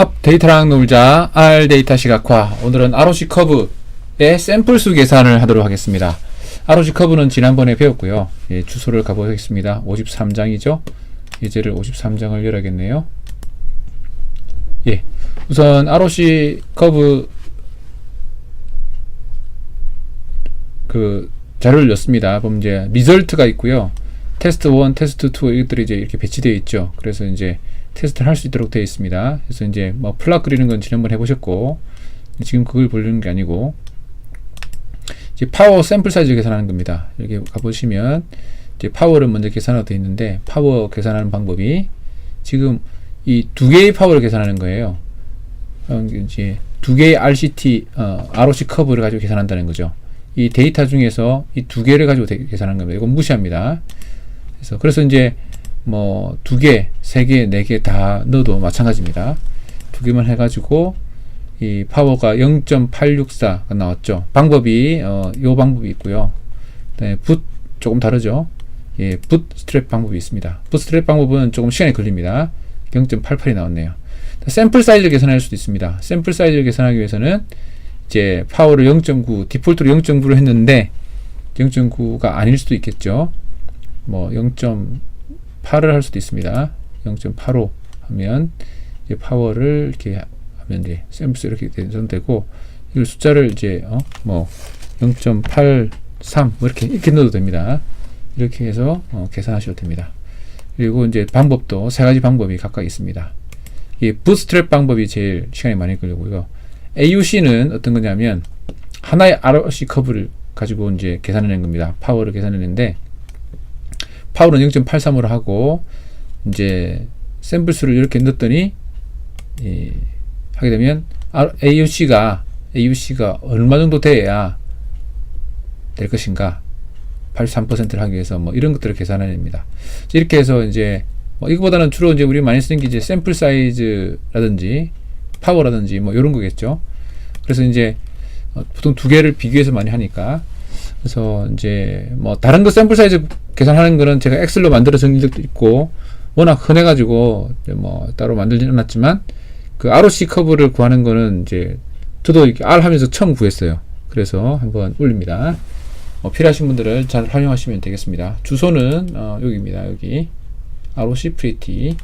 앞 데이터랑 놀자 R 데이터 시각화 오늘은 ROC 커브의 샘플 수 계산을 하도록 하겠습니다. ROC 커브는 지난번에 배웠고요. 예, 주소를 가보겠습니다. 53장이죠. 예제를 53장을 열어야겠네요. 예, 우선 ROC 커브 그 자료를 였습니다. 보면 이제 리절트가 있고요. 테스트 1, 테스트 2 이것들이 이제 이렇게 배치되어 있죠. 그래서 이제 테스트를 할 수 있도록 되어 있습니다. 그래서 이제 뭐 플랫 그리는 건 지난번 해보셨고 지금 그걸 보려는 게 아니고 이제 파워 샘플 사이즈 계산하는 겁니다. 여기 가보시면 이제 파워를 먼저 계산하고 되어 있는데 파워 계산하는 방법이 지금 이 두 개의 파워를 계산하는 거예요. 어, 이제 두 개의 RCT, 어, ROC 커브를 가지고 계산한다는 거죠. 이 데이터 중에서 이 두 개를 가지고 대- 계산하는 겁니다. 이건 무시합니다. 그래서 그래서 이제 뭐 두 개, 세 개, 네개다 넣어도 마찬가지입니다. 두 개만 해가지고 이 파워가 0.864가 나왔죠. 방법이 어, 요 방법이 있고요. 네, 붓 조금 다르죠. 예, 붓 스트랩 방법이 있습니다. 붓 스트랩 방법은 조금 시간이 걸립니다. 0.88이 나왔네요. 샘플 사이즈를 계산할 수도 있습니다. 샘플 사이즈를 계산하기 위해서는 이제 파워를 0.9 디폴트로 0.9로 했는데 0.9가 아닐 수도 있겠죠. 뭐 0.8을 할 수도 있습니다. 0.85 하면 이제 파워를 이렇게 하면 이제 샘플 이렇게 되고 이 숫자를 이제 어 뭐 0.83 뭐 이렇게 이렇게 넣어도 됩니다. 이렇게 해서 어, 계산하셔도 됩니다. 그리고 이제 방법도 세 가지 방법이 각각 있습니다. 이 부스트랩 방법이 제일 시간이 많이 걸리고요. AUC는 어떤 거냐면 하나의 ROC 커브를 가지고 이제 계산해낸 겁니다. 파워를 계산해낸데 파워는 0.83으로 하고 이제 샘플 수를 이렇게 넣었더니 이, 하게 되면 R- AUC가 AUC가 얼마 정도 돼야 될 것인가 83%를 하기 위해서 뭐 이런 것들을 계산해냅니다. 이렇게 해서 이제 뭐 이거보다는 주로 이제 우리 많이 쓰는 게 이제 샘플 사이즈라든지 파워라든지 뭐 이런 거겠죠. 그래서 이제 어, 보통 두 개를 비교해서 많이 하니까 그래서 이제 뭐 다른 거 샘플 사이즈 계산하는 거는 제가 엑셀로 만들어 정린 적도 있고 워낙 흔해가지고 뭐 따로 만들지는 않았지만 그 ROC 커브를 구하는 거는 이제 저도 이렇게 R 하면서 처음 구했어요. 그래서 한번 올립니다. 어, 필요하신 분들은 잘 활용하시면 되겠습니다. 주소는 어, 여기입니다. 여기 ROC 프리티